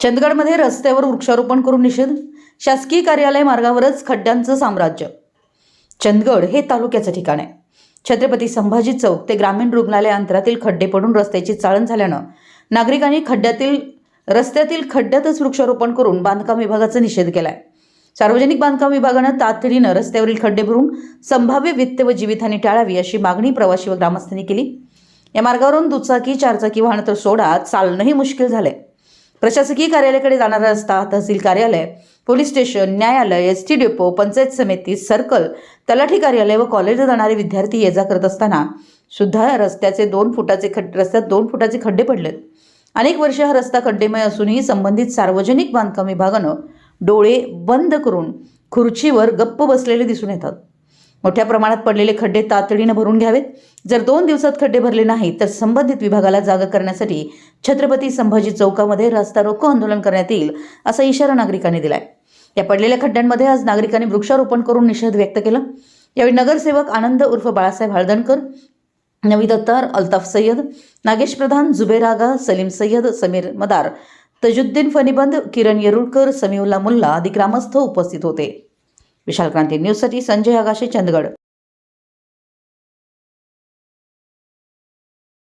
चंदगडमध्ये रस्त्यावर वृक्षारोपण करून निषेध? शासकीय कार्यालय मार्गावरच खड्ड्यांचं साम्राज्य. चंदगड हे तालुक्याचं ठिकाण आहे. छत्रपती संभाजी चौक ते ग्रामीण रुग्णालय अंतरातील खड्डे पडून रस्त्याची चाळण झाल्यानं नागरिकांनी खड्ड्यातील रस्त्यातील खड्ड्यातच वृक्षारोपण करून बांधकाम विभागाचा निषेध केलाय. सार्वजनिक बांधकाम विभागानं तातडीनं रस्त्यावरील खड्डे भरून संभाव्य वित्त व जीवितहानी टाळावी अशी मागणी प्रवासी व ग्रामस्थांनी केली. या मार्गावरून दुचाकी चारचाकी वाहनं तर सोडा चालणंही मुश्किल झालंय. प्रशासकीय कार्यालयाकडे जाणारा रस्ता तहसील कार्यालय पोलीस स्टेशन न्यायालय S T depot panchayat samiti circle talathi कार्यालय व कॉलेजला जाणारे विद्यार्थी ये जा करत असताना सुद्धा रस्त्याचे दोन फुटाचे खड्ड रस्त्यात दोन फुटाचे खड्डे पडलेत. अनेक वर्ष हा रस्ता खड्डेमय असूनही संबंधित सार्वजनिक बांधकाम विभागानं डोळे बंद करून खुर्चीवर गप्प बसलेले दिसून येतात. मोठ्या प्रमाणात पडलेले खड्डे तातडीनं भरून घ्यावेत. जर दोन दिवसात खड्डे भरले नाही तर संबंधित विभागाला जागा करण्यासाठी छत्रपती संभाजी चौकामध्ये रस्ता रोको आंदोलन करण्यात येईल असा इशारा नागरिकांनी दिलाय. या पडलेल्या खड्ड्यांमध्ये आज नागरिकांनी वृक्षारोपण करून निषेध व्यक्त केला. यावेळी नगरसेवक आनंद उर्फ बाळासाहेब हळदणकर नवी दत्तार अल्ताफ सय्यद नागेश प्रधान जुबेर आगा सलीम सय्यद समीर मदार तजुद्दीन फनीबंद किरण येरुळकर समीउल्ला मुल्ला आदी ग्रामस्थ उपस्थित होते. विशाल क्रांती न्यूजसाठी संजय आगाशे चंदगड.